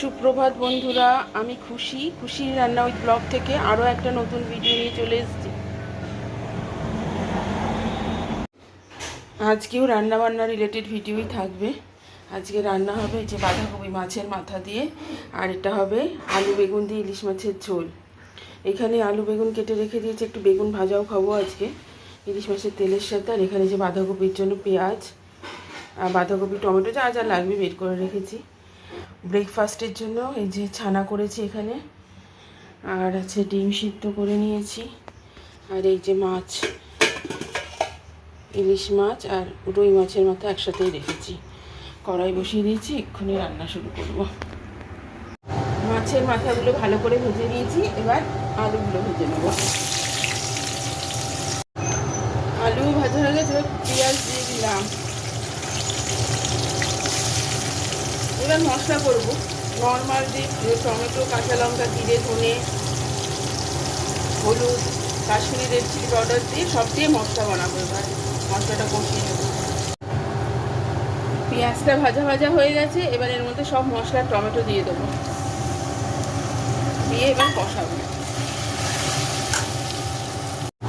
সুপ্রভাত বন্ধুরা, আমি খুশি। খুশির রান্না উইথ ব্লগ থেকে আরও একটা নতুন ভিডিও নিয়ে চলে এসেছি। আজকেও রান্না বান্না রিলেটেড ভিডিওই থাকবে। আজকে রান্না হবে যে বাঁধাকপি মাছের মাথা দিয়ে, আর এটা হবে আলু বেগুন দিয়ে ইলিশ মাছের ঝোল। এখানে আলু বেগুন কেটে রেখে দিয়েছি, একটু বেগুন ভাজাও খাব আজকে। ইলিশ মাছের তেলের সাথে আর এখানে যে বাঁধাকপির জন্য পেঁয়াজ, আর বাঁধাকপি টমেটো, যা যা লাগবে বের করে রেখেছি। ব্রেকফাস্টের জন্য, এই যে ছানা করেছি এখানে। আর আছে ডিম সিদ্ধ করে নিয়েছি। আর এই যে মাছ, ইলিশ মাছ আর রুই মাছের মাথা একসাথেই রেখেছি। কড়াই বসিয়ে দিয়েছি, এক্ষুনি রান্না শুরু করব। মাছের মাথাগুলো ভালো করে ভেজে নিয়েছি, এবার আলুগুলো ভেজে নেব। আলু ভাজা হয়ে গেছে পেঁয়াজ দিয়ে দিলাম। এবার মশলা করব। নর্মাল যে টমেটো, কাঁচা লঙ্কা, জিরে, ধনে, হলুদ, কাশ্মীরি রেড চিলি পাউডার দিয়ে সব দিয়ে মশলা বানাবো এবার। মশলাটা কষিয়ে নেব। পেঁয়াজটা ভাজা ভাজা হয়ে গেছে, এবার এর মধ্যে সব মশলা, টমেটো দিয়ে দেবো। দিয়ে এবার কষাবো।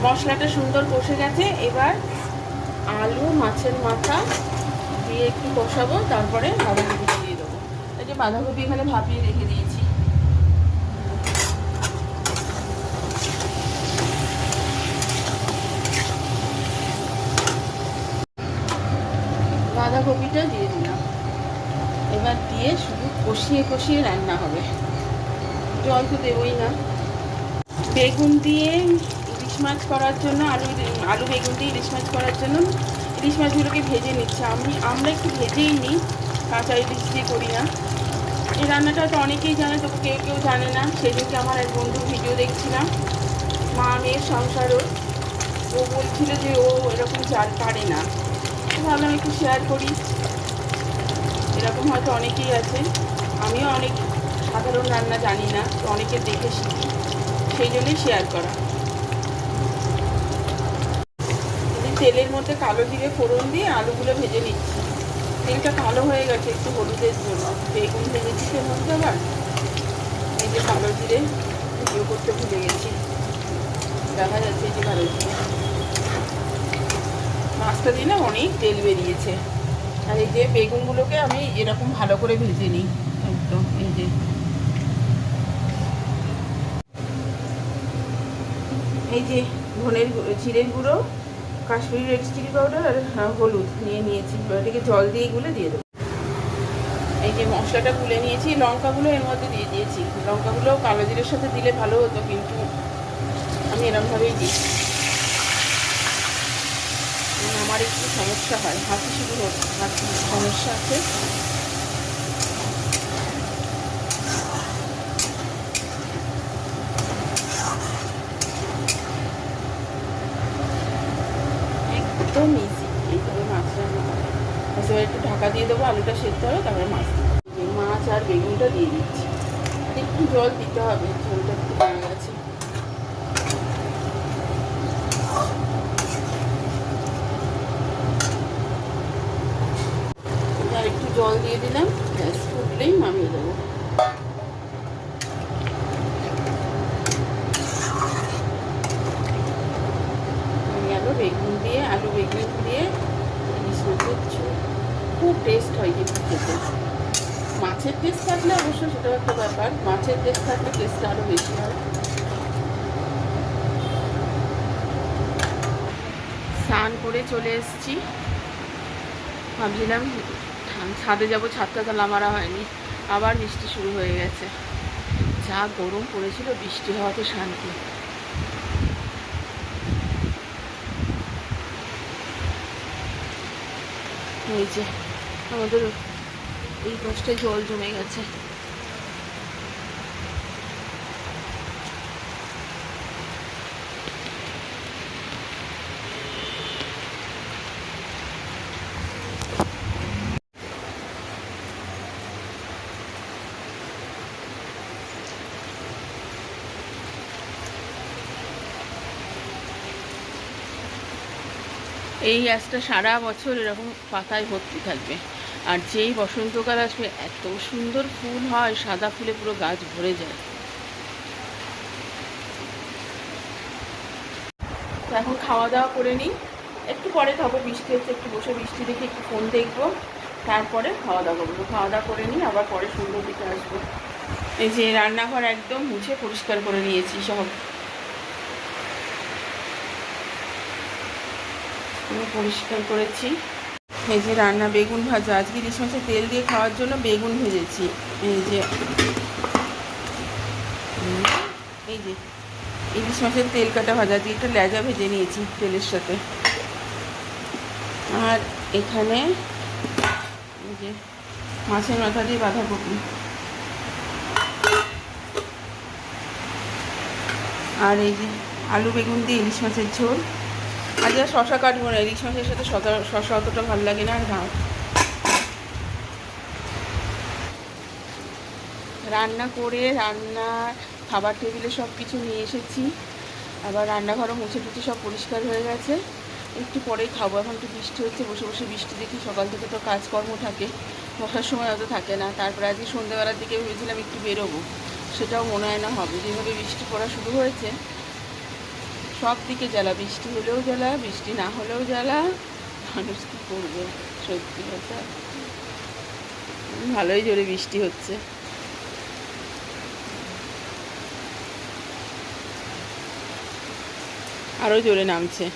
মশলাটা সুন্দর কষে গেছে, এবার আলু, মাছের মাথা দিয়ে একটু কষাবো, তারপরে যে বাঁধাকপি এখানে ভাপিয়ে রেখে দিয়েছি। বাঁধাকপিটা দিয়ে দিলাম। এবার দিয়ে শুধু কষিয়ে কষিয়ে রান্না হবে। জল তো দেবই না। বেগুন দিয়ে ইলিশ মাছ করার জন্য আলু আলু বেগুন দিয়ে ইলিশ মাছ করার জন্য ইলিশ মাছগুলোকে ভেজে নিচ্ছে। আমি, আমরা একটু ভেজেই নিই। কাঁচা ইলিশ দিয়ে করি না। এই রান্নাটা হয়তো অনেকেই জানে, তবু কেউ কেউ জানে না। সেদিনকে আমার এক বন্ধুর ভিডিও দেখছিলাম। মা মেয়ের সংসারও। ও বলছিল যে ও এরকম চাল পারে না। তো ভাবলাম একটু শেয়ার করি। এরকম হয়তো অনেকেই আছে। আমিও অনেক সাধারণ রান্না জানি না, তো অনেকে দেখে শিখি। সেই জন্যই শেয়ার করা। তেলের মধ্যে কালো জিরে ফোড়ন দিয়ে আলুগুলো ভেজে নিচ্ছি। তেলটা কালো হয়ে গেছে একটু হলুদের জন্য। বেগুন ভেজেছি এর মধ্যে আবার? এই যে কালো জিরে, ভিডিও করতে ভুলে গেছি। দেখা যাচ্ছে এই যে কালো জিরে মাছটা দিয়ে না অনেক তেল বেরিয়েছে। আর এই যে বেগুনগুলোকে আমি এরকম ভালো করে ভেজে নিই। একদম, এই যে। এই যে ধনের জিরের গুঁড়ো কাশ্মীরি রেড চিলি পাউডার আর হলুদ নিয়ে নিয়েছি। এটাকে জল দিয়ে গুলে দিয়ে দেবো। এই যে মশলাটা গুলে নিয়েছি, লঙ্কাগুলো এর মধ্যে দিয়ে দিয়েছি। লঙ্কাগুলো কালো জিরের সাথে দিলে ভালো হতো, কিন্তু আমি এরমভাবেই দিই। কারণ আমার একটু সমস্যা হয়। হাসি শুরু হতো হাতি সমস্যা আছে। একদম ইজি তবে মাছ রান্না একটু ঢাকা দিয়ে দেবো, আলুটা সেদ্ধ হবে তারপরে মাছ মাছ আর বেগুনটা দিয়ে দিচ্ছি। একটু জল দিতে হবে ঝোলটা একটু কমে গেছে। জল দিয়ে দিলাম ব্যাস ফুটলেই নামিয়ে দেবো গেল বেগুন দিয়ে আলু বেগুন দিয়ে ইলিশ মাছের ঝোল খুব টেস্ট হয় কিন্তু খেতে মাছের টেস্ট থাকলে অবশ্য সেটাও একটা ব্যাপার। মাছের টেস্ট থাকলে টেস্টটা আরও বেশি হয়। স্নান করে চলে এসেছি। ভাবছিলাম ছাদে যাব, ছাদটা তো নামারা হয়নি। আবার বৃষ্টি শুরু হয়ে গেছে। যা গরম পড়েছিল, বৃষ্টি হওয়াতে শান্তি। এই যে, আমাদের এই পাশটায় জল জমে গেছে। এই গাছটা সারা বছর এরকম পাতায় ভর্তি থাকবে। আর যেই বসন্তকাল আসবে, এত সুন্দর ফুল হয়, সাদা ফুলে পুরো গাছ ভরে যায়। এখন খাওয়া দাওয়া করে নিই। একটু পরে খাব, বৃষ্টি হচ্ছে, একটু বসে বৃষ্টি দেখে একটু ফোন দেখব। তারপরে খাওয়া দাওয়া করব। খাওয়া দাওয়া করে নিই, আবার পরে সুন্দর দিকে আসব। এই যে রান্নাঘর একদম মুছে পরিষ্কার করে নিয়েছি সব। পুরো পরিষ্কার করেছি। এই যে রান্না, বেগুন ভাজা। আজকে ইলিশ মাছের তেল দিয়ে খাওয়ার জন্য বেগুন ভেজেছি। এই যে এই যে, ইলিশ মাছের তেল কাটা ভাজা। দিয়ে একটা লেজা ভেজে নিয়েছি তেলের সাথে। আর এখানে এই যে মাছের মাথা দিয়ে বাঁধাকপি। আর এই যে আলু, বেগুন দিয়ে ইলিশ মাছের ঝোল। আজ আর শশা কাটবো না ইলিশ মাছের সাথে শশা অতটা ভালো লাগে না আর রান্না করে রান্না, খাবার টেবিলে সব কিছু নিয়ে এসেছি। আবার রান্নাঘরও মুছে টুছে সব পরিষ্কার হয়ে গেছে। একটু পরেই খাব, এখন একটু বৃষ্টি হচ্ছে, বসে বসে বৃষ্টি দেখি, সকাল থেকে তো কাজকর্ম থাকে, বসার সময় অত থাকে না। তারপরে আজকে সন্ধ্যেবেলার দিকে ভেবেছিলাম একটু বেরোবো, সেটাও মনে হয় না হবে। যেভাবে বৃষ্টি পড়া শুরু হয়েছে সব দিকে জ্বালা, বৃষ্টি হলেও জ্বালা, বৃষ্টি না হলেও জ্বালা। মানুষ কী করবে? সত্যি কথা। ভালোই জোরে বৃষ্টি হচ্ছে। আরও জোরে নামছে।